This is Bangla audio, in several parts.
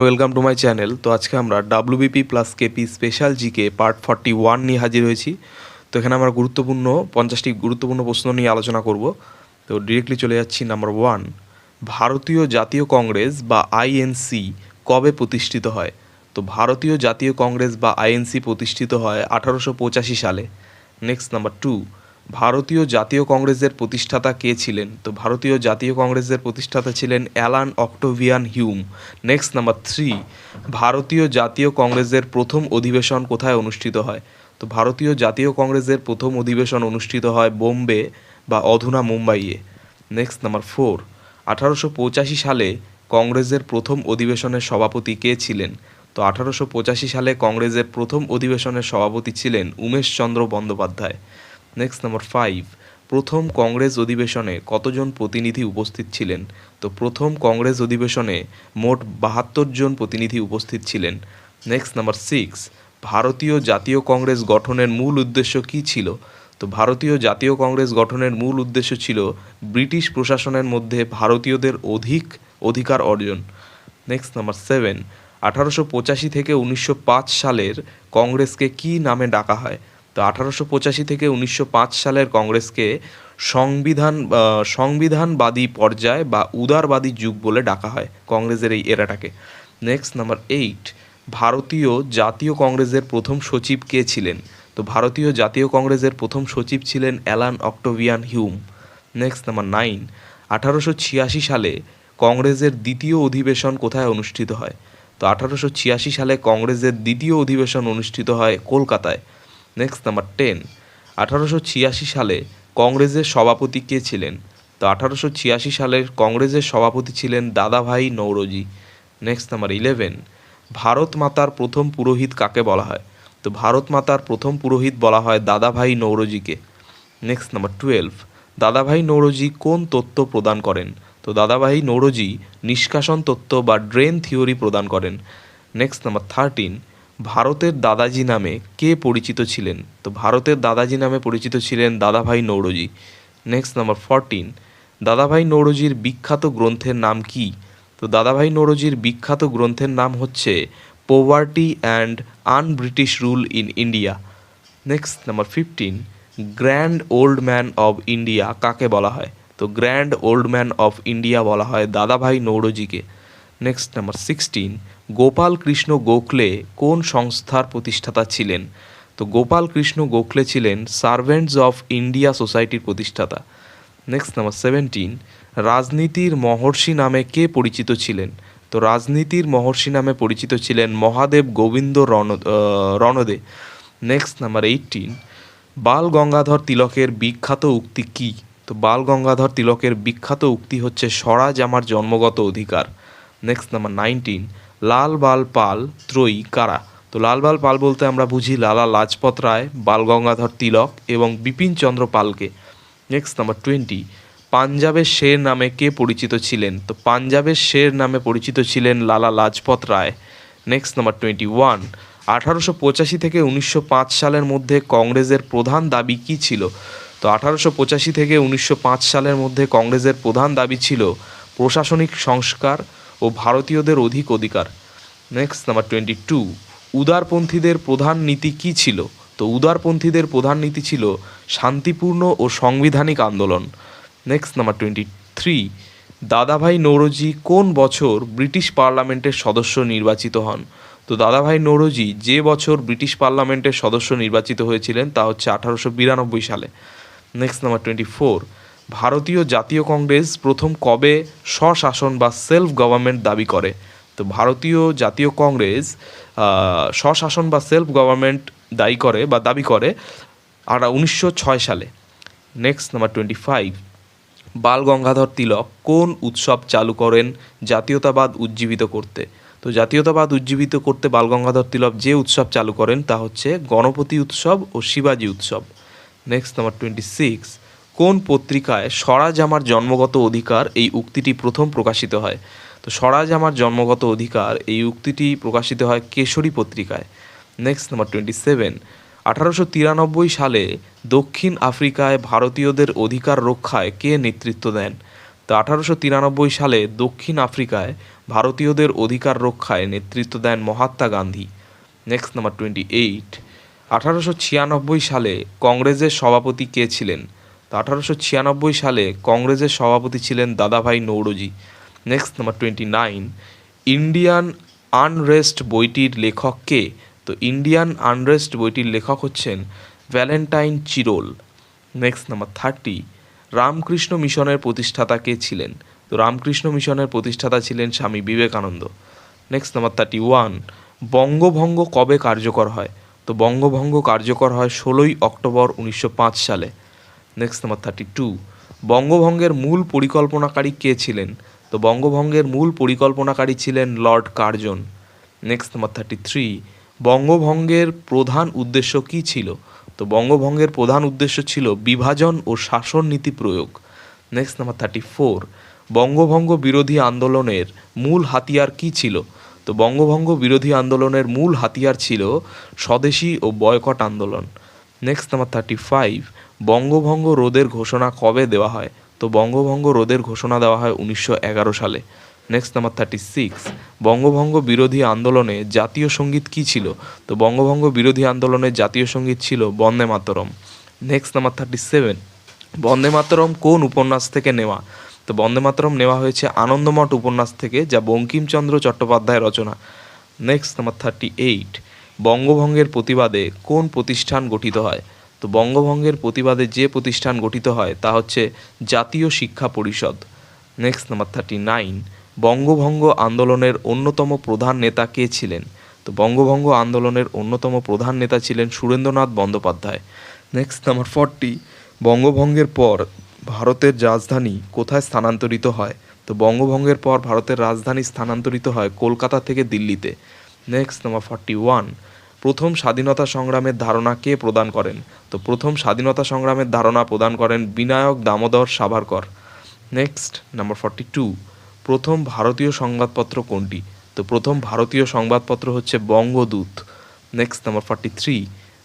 ওয়েলকাম টু মাই চ্যানেল তো আজকে আমরা WBP plus KP special GK part forty one নিয়ে হাজির হয়েছি। তো এখানে আমরা গুরুত্বপূর্ণ, পঞ্চাশটি গুরুত্বপূর্ণ প্রশ্ন নিয়ে আলোচনা করব। তো ডিরেক্টলি চলে যাচ্ছি নাম্বার ওয়ান ভারতীয় জাতীয় কংগ্রেস বা আইএনসি কবে প্রতিষ্ঠিত হয়? তো ভারতীয় জাতীয় কংগ্রেস বা আইএনসি প্রতিষ্ঠিত হয় আঠারোশো পঁচাশি সালে। নেক্সট নাম্বার টু ভারতীয় জাতীয় কংগ্রেসের প্রতিষ্ঠাতা কে ছিলেন? তো ভারতীয় জাতীয় কংগ্রেসের প্রতিষ্ঠাতা ছিলেন Allan Octavian Hume. Next number three, ভারতীয় জাতীয় কংগ্রেসের প্রথম অধিবেশন কোথায় অনুষ্ঠিত হয়? তো ভারতীয় জাতীয় কংগ্রেসের প্রথম অধিবেশন অনুষ্ঠিত হয় বোম্বে বা অধুনা মুম্বাইয়ে। নেক্সট নাম্বার ফোর, আঠারোশো পঁচাশি সালে কংগ্রেসের প্রথম অধিবেশনের সভাপতি কে ছিলেন? তো আঠারোশো পঁচাশি সালে কংগ্রেসের প্রথম অধিবেশনের সভাপতি ছিলেন Umeshchandra Bandyopadhyay. Next number five প্রথম কংগ্রেস অধিবেশনে কতজন প্রতিনিধি উপস্থিত ছিলেন? তো প্রথম কংগ্রেস অধিবেশনে মোট বাহাত্তর জন প্রতিনিধি উপস্থিত ছিলেন। নেক্সট নাম্বার সিক্স ভারতীয় জাতীয় কংগ্রেস গঠনের মূল উদ্দেশ্য কী ছিল? তো ভারতীয় জাতীয় কংগ্রেস গঠনের মূল উদ্দেশ্য ছিল ব্রিটিশ প্রশাসনের মধ্যে ভারতীয়দের অধিক অধিকার অর্জন। নেক্সট নাম্বার সেভেন আঠারোশো পঁচাশি থেকে উনিশশো পাঁচ সালের কংগ্রেসকে কী নামে ডাকা হয়? তো আঠারোশো পঁচাশি থেকে উনিশশো পাঁচ সালের কংগ্রেসকে সংবিধান সংবিধানবাদী পর্যায় বা উদারবাদী যুগ বলে ডাকা হয় কংগ্রেসের এই এরাটাকে। নেক্সট নাম্বার এইট ভারতীয় জাতীয় কংগ্রেসের প্রথম সচিব কে ছিলেন? তো ভারতীয় জাতীয় কংগ্রেসের প্রথম সচিব ছিলেন Allan Octavian Hume. Next number nine আঠারোশো ছিয়াশি সালে কংগ্রেসের দ্বিতীয় অধিবেশন কোথায় অনুষ্ঠিত হয়? তো আঠারোশো ছিয়াশি সালে কংগ্রেসের দ্বিতীয় অধিবেশন অনুষ্ঠিত হয় কলকাতায়। Next number ten. আঠারোশো ছিয়াশি সালে কংগ্রেসের সভাপতি কে ছিলেন? তো আঠারোশো ছিয়াশি সালের কংগ্রেসের সভাপতি ছিলেন Dadabhai Naoroji. Next number eleven. Bharat মাতার প্রথম পুরোহিত কাকে বলা হয়? তো ভারত মাতার প্রথম পুরোহিত বলা হয় দাদাভাই নৌরজিকে। Next number twelve. দাদাভাই নৌরজি কোন তত্ত্ব প্রদান করেন? তো দাদাভাই নৌরজি নিষ্কাশন তত্ত্ব বা ড্রেন থিওরি প্রদান করেন। Next number thirteen. ভারতের দাদাজি নামে কে পরিচিত ছিলেন? তো ভারতের দাদাজি নামে পরিচিত ছিলেন Dadabhai Naoroji. Next number fourteen দাদাভাই নৌরজির বিখ্যাত গ্রন্থের নাম কি? তো দাদাভাই নৌরজির বিখ্যাত গ্রন্থের নাম হচ্ছে poverty and un British rule in India next number fifteen grand old man of India কাকে বলা হয়? তো grand old man of India বলা হয় Dadabhai নৌরজিকে। Next number sixteen Gopal Krishna Gokhale কোন সংস্থার প্রতিষ্ঠাতা ছিলেন? তো গোপাল কৃষ্ণ গোখলে ছিলেন সার্ভেন্টস অফ ইন্ডিয়া সোসাইটির প্রতিষ্ঠাতা। নেক্সট নাম্বার সেভেন্টিন রাজনীতির মহর্ষি নামে কে পরিচিত ছিলেন? তো রাজনীতির মহর্ষি নামে পরিচিত ছিলেন Mahadev Govind রণ Ranade. Next number eighteen Bal Gangadhar তিলকের বিখ্যাত উক্তি কী? তো বাল গঙ্গাধর তিলকের বিখ্যাত উক্তি হচ্ছে স্বরাজ আমার জন্মগত অধিকার। Next number nineteen Lal Bal Pal ত্রয়ী কারা? তো লাল বাল পাল বলতে আমরা বুঝি লালা লাজপত রায়, বাল গঙ্গাধর তিলক এবং বিপিন চন্দ্র পালকে। নেক্সট নাম্বার টোয়েন্টি পাঞ্জাবের শের নামে কে পরিচিত ছিলেন? তো পাঞ্জাবের শের নামে পরিচিত ছিলেন Lala Lajpat Rai. Next number twenty one আঠারোশো পঁচাশি থেকে উনিশশো পাঁচ সালের মধ্যে কংগ্রেসের প্রধান দাবি কী ছিল? তো আঠারোশো পঁচাশি থেকে উনিশশো পাঁচ সালের মধ্যে কংগ্রেসের প্রধান দাবি ছিল প্রশাসনিক সংস্কার ও ভারতীয়দের অধিক অধিকার। নেক্সট নাম্বার টোয়েন্টি টু উদারপন্থীদের প্রধান নীতি কী ছিল? তো উদারপন্থীদের প্রধান নীতি ছিল শান্তিপূর্ণ ও সাংবিধানিক আন্দোলন। নেক্সট নাম্বার টোয়েন্টি থ্রি দাদাভাই নৌরজি কোন বছর ব্রিটিশ পার্লামেন্টের সদস্য নির্বাচিত হন? তো দাদাভাই নৌরজি যে বছর ব্রিটিশ পার্লামেন্টের সদস্য নির্বাচিত হয়েছিলেন তা হচ্ছে আঠারোশো বিরানব্বই সালে। নেক্সট নাম্বার টোয়েন্টি ফোর ভারতীয় জাতীয় কংগ্রেস প্রথম কবে স্বশাসন বা সেলফ গভর্নমেন্ট দাবি করে? তো ভারতীয় জাতীয় কংগ্রেস স্বশাসন বা সেলফ গভর্নমেন্ট দায়ী করে বা দাবি করে আর উনিশশো ছয় সালে। Next number twenty five Bal Gangadhar Tilak কোন উৎসব চালু করেন জাতীয়তাবাদ উজ্জীবিত করতে? তো জাতীয়তাবাদ উজ্জীবিত করতে বাল গঙ্গাধর তিলক যে উৎসব চালু করেন তা হচ্ছে গণপতি উৎসব ও শিবাজী উৎসব। নেক্সট নাম্বার টোয়েন্টি সিক্স কোন পত্রিকায় স্বরাজ আমার জন্মগত অধিকার এই উক্তিটি প্রথম প্রকাশিত হয়? তো স্বরাজ আমার জন্মগত অধিকার এই উক্তিটি প্রকাশিত হয় কেশরী পত্রিকায়। নেক্সট নাম্বার টোয়েন্টি সেভেন আঠারোশো তিরানব্বই সালে দক্ষিণ আফ্রিকায় ভারতীয়দের অধিকার রক্ষায় কে নেতৃত্ব দেন? তো আঠারোশো তিরানব্বই সালে দক্ষিণ আফ্রিকায় ভারতীয়দের অধিকার রক্ষায় নেতৃত্ব দেন Mahatma Gandhi. Next number twenty eight আঠারোশো ছিয়ানব্বই সালে কংগ্রেসের সভাপতি কে ছিলেন? তো আঠারোশো ছিয়ানব্বই সালে কংগ্রেসের সভাপতি ছিলেন Dadabhai Naoroji. Next number twenty nine Indian unrest বইটির লেখক কে? তো ইন্ডিয়ান আনরেস্ট বইটির লেখক হচ্ছেন Valentine Chirol next number thirty Ramakrishna মিশনের প্রতিষ্ঠাতা কে ছিলেন? তো রামকৃষ্ণ মিশনের প্রতিষ্ঠাতা ছিলেন Swami Vivekananda. Next number thirty one বঙ্গভঙ্গ কবে কার্যকর হয়? তো বঙ্গভঙ্গ কার্যকর হয় ষোলোই অক্টোবর উনিশশো পাঁচ সালে। নেক্সট নাম্বার থার্টি টু বঙ্গভঙ্গের মূল পরিকল্পনাকারী কে ছিলেন? তো বঙ্গভঙ্গের মূল পরিকল্পনাকারী ছিলেন Lord Curzon next number thirty three বঙ্গভঙ্গের প্রধান উদ্দেশ্য কী ছিল? তো বঙ্গভঙ্গের প্রধান উদ্দেশ্য ছিল বিভাজন ও শাসন নীতি প্রয়োগ। নেক্সট নাম্বার থার্টি ফোর বঙ্গভঙ্গ বিরোধী আন্দোলনের মূল হাতিয়ার কী ছিল? তো বঙ্গভঙ্গ বিরোধী আন্দোলনের মূল হাতিয়ার ছিল স্বদেশী ও বয়কট আন্দোলন। নেক্সট নাম্বার থার্টি ফাইভ বঙ্গভঙ্গ রোধের ঘোষণা কবে দেওয়া হয়? তো বঙ্গভঙ্গ রোধের ঘোষণা দেওয়া হয় উনিশশো এগারো সালে। নেক্সট নাম্বার থার্টি সিক্স বঙ্গভঙ্গ বিরোধী আন্দোলনে জাতীয় সংগীত কী ছিল? তো বঙ্গভঙ্গ বিরোধী আন্দোলনের জাতীয় সংগীত ছিল Bande Mataram. Next number thirty seven Bande Mataram কোন উপন্যাস থেকে নেওয়া? তো বন্দে মাতরম নেওয়া হয়েছে আনন্দমঠ উপন্যাস থেকে, যা বঙ্কিমচন্দ্র চট্টোপাধ্যায় রচনা। নেক্সট নাম্বার থার্টি এইট বঙ্গভঙ্গের প্রতিবাদে কোন প্রতিষ্ঠান গঠিত হয়? তো বঙ্গভঙ্গের প্রতিবাদে যে প্রতিষ্ঠান গঠিত হয় তা হচ্ছে জাতীয় শিক্ষা পরিষদ। নেক্সট নাম্বার থার্টি নাইন বঙ্গভঙ্গ আন্দোলনের অন্যতম প্রধান নেতা কে ছিলেন? তো বঙ্গভঙ্গ আন্দোলনের অন্যতম প্রধান নেতা ছিলেন Surendranath Bandyopadhyay. Next number forty বঙ্গভঙ্গের পর ভারতের রাজধানী কোথায় স্থানান্তরিত হয়? তো বঙ্গভঙ্গের পর ভারতের রাজধানী স্থানান্তরিত হয় কলকাতা থেকে দিল্লিতে। নেক্সট নাম্বার ফর্টি ওয়ান প্রথম স্বাধীনতা সংগ্রামের ধারণা কে প্রদান করেন? তো প্রথম স্বাধীনতা সংগ্রামের ধারণা প্রদান করেন Vinayak Damodar Savarkar. Next number forty two প্রথম ভারতীয় সংবাদপত্র কোনটি? তো প্রথম ভারতীয় সংবাদপত্র হচ্ছে Bangadoot. Next number forty three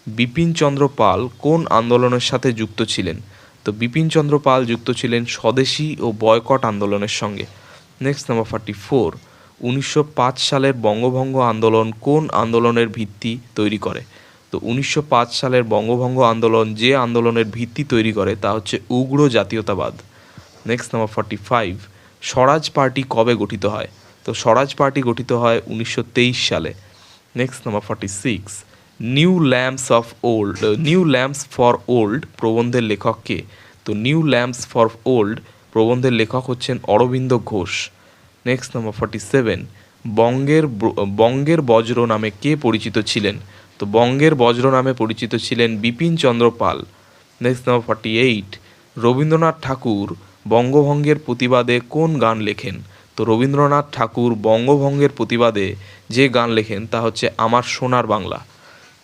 Bipin Chandra Pal কোন আন্দোলনের সাথে যুক্ত ছিলেন? তো বিপিন চন্দ্র পাল যুক্ত ছিলেন স্বদেশী ও বয়কট আন্দোলনের সঙ্গে। নেক্সট নাম্বার ফর্টি ফোর উনিশশো পাঁচ সালের বঙ্গভঙ্গ আন্দোলন কোন আন্দোলনের ভিত্তি তৈরি করে? তো উনিশশো পাঁচ সালের বঙ্গভঙ্গ আন্দোলন যে আন্দোলনের ভিত্তি তৈরি করে তা হচ্ছে উগ্র জাতীয়তাবাদ। Next number forty five Swaraj party কবে গঠিত হয়? তো স্বরাজ পার্টি গঠিত হয় উনিশশো তেইশ সালে। Next number forty six new lamps of old new lamps for old প্রবন্ধের লেখক কে? তো নিউ ল্যাম্পস ফর ওল্ড প্রবন্ধের লেখক হচ্ছেন Aurobindo Ghosh. Next number forty seven বঙ্গের বঙ্গের বজ্র নামে কে পরিচিত ছিলেন? তো বঙ্গের বজ্র নামে পরিচিত ছিলেন Bipin Chandra Pal. Next number forty eight Rabindranath Thakur বঙ্গভঙ্গের প্রতিবাদে কোন গান লেখেন? তো রবীন্দ্রনাথ ঠাকুর বঙ্গভঙ্গের প্রতিবাদে যে গান লেখেন, তা হচ্ছে Amar Sonar Bangla.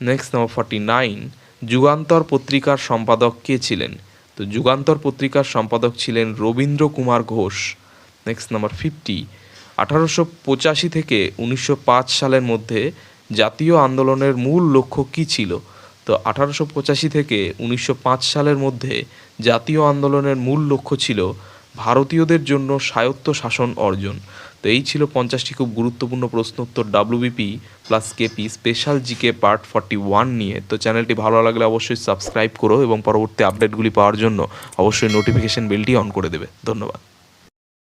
Next number forty nine Jugantar পত্রিকার সম্পাদক কে ছিলেন? তো যুগান্তর পত্রিকার সম্পাদক ছিলেন Rabindra Kumar Ghosh. Next number fifty আঠারোশো পঁচাশি থেকে উনিশশো পাঁচ সালের মধ্যে জাতীয় আন্দোলনের মূল লক্ষ্য কী ছিল? তো আঠারোশো পঁচাশি থেকে উনিশশো পাঁচ সালের মধ্যে জাতীয় আন্দোলনের মূল লক্ষ্য ছিল ভারতীয়দের জন্য স্বায়ত্ত শাসন অর্জন। তো এই ছিল পঞ্চাশটি খুব গুরুত্বপূর্ণ প্রশ্ন উত্তর WBP plus KP special GK part forty one নিয়ে। তো চ্যানেলটি ভালো লাগলে অবশ্যই সাবস্ক্রাইব করো এবং পরবর্তী আপডেটগুলি পাওয়ার জন্য অবশ্যই নোটিফিকেশন বেলটি অন করে দেবে। ধন্যবাদ।